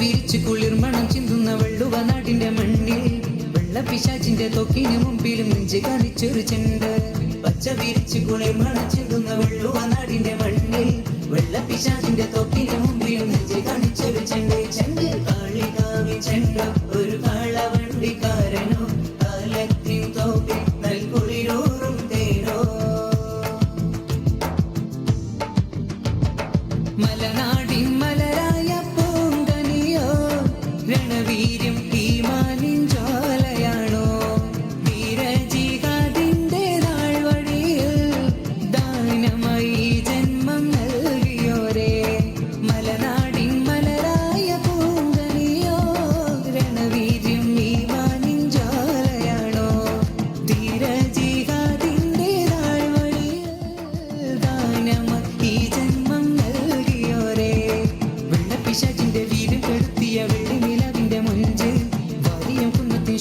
വിരിച്ചു കുളിർമണം ചിന്തുന്ന വെള്ളുവ നാടിന്റെ മണ്ണിൽ. വെള്ളപ്പിശാച്ചിന്റെ തൊക്കിന് മുമ്പിലും നെഞ്ച് കാണിച്ചൊരു ചെണ്ട്. പച്ച വിരിച്ചു കുളിർമണം ചിന്തുന്ന വെള്ളുവ നാടിന്റെ മണ്ണിൽ. വെള്ളപ്പിശാച്ചിന്റെ തൊക്കിന് മുമ്പിലും നെഞ്ച് കാണിച്ചൊരു ചെണ്ട്. ചെണ്ട് കാളികാവി ചെണ്ട ഒരു കാളവണ്ടിക്കാരനോ കാലത്തിൻ തോപ്പിൽ നൽകുളിരൂറും തേനോ മലനാടിൻ പൂങ്കനിയോ രണവീര്യം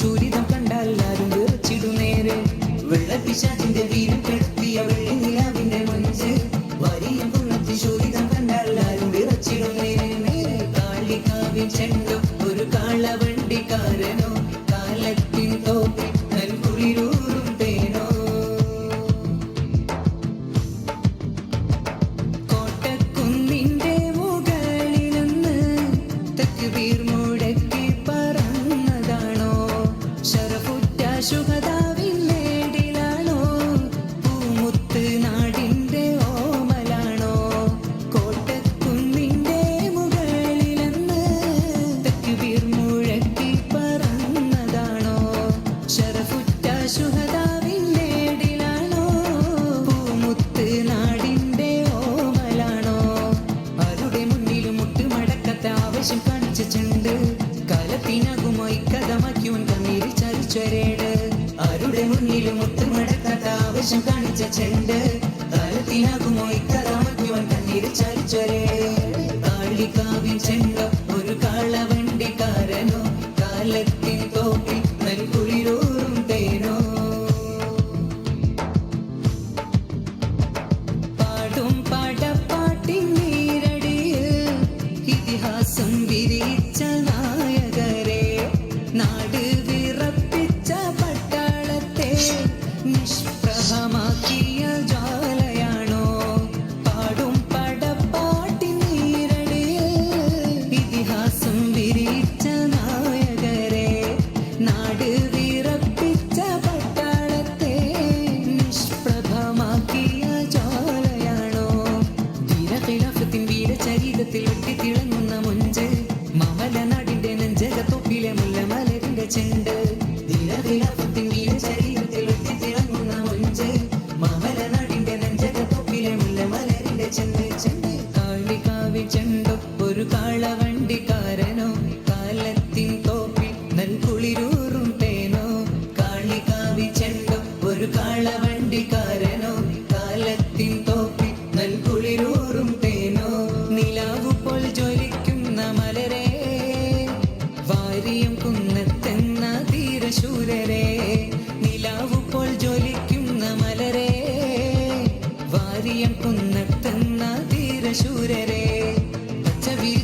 ശൂരിതം കണ്ടാൽ ആരും വിറച്ചിടു നേരെ. വെള്ളപ്പിശാചിന്റെ വീരം കെടുത്തിയ വെള്ളി നിലവിന്റെ മുഞ്ച്. വാരിയം കുന്നത്തിൻ ശൂരിതം കണ്ടാൽ ആരും വിറച്ചിടു നേരെ. നേരെ കാളികാവിൻ ചെണ്ടോ ഒരു കാളവണ്ടിക്കാരനോ കാലത്തിൻ തോപ്പിൽ നൽകുളിരൂറും തേനോ. കോട്ടക്കുന്നിന്റെ മുകളിലൊന്ന് തക്ബീർ മുഴക്കി ആരുടെ മുന്നിലും മുട്ടുമടക്കാത്ത ആവശ്യം കാണിച്ച ചെണ്ട്. കാലത്തിനകുമായി കഥമാക്കിയവൻ കണ്ണീര് ചരിച്ചരേട് കാളികാവിൻ ചെണ്ട? ഒരു കാളവണ്ടിക്കാരനോ? കാലത്തിൻ തോപ്പിൽ നൽകുളിരൂറും തേനോ? പാടും പാടപ്പാട്ടിൻ നീരടിയിൽ ഇതിഹാസം വിരിച്ച നായകരെ. നാട് ചെണ്ട്. കാളികാവി ചെണ്ടു. ഒരു കാളവണ്ടിക്കാരനോ കാലത്തിൻ തോപ്പിൽ നൽകുളിരൂറും തേനോ. കാളികാവി ചെണ്ടു ഒരു കാലത്തിൻ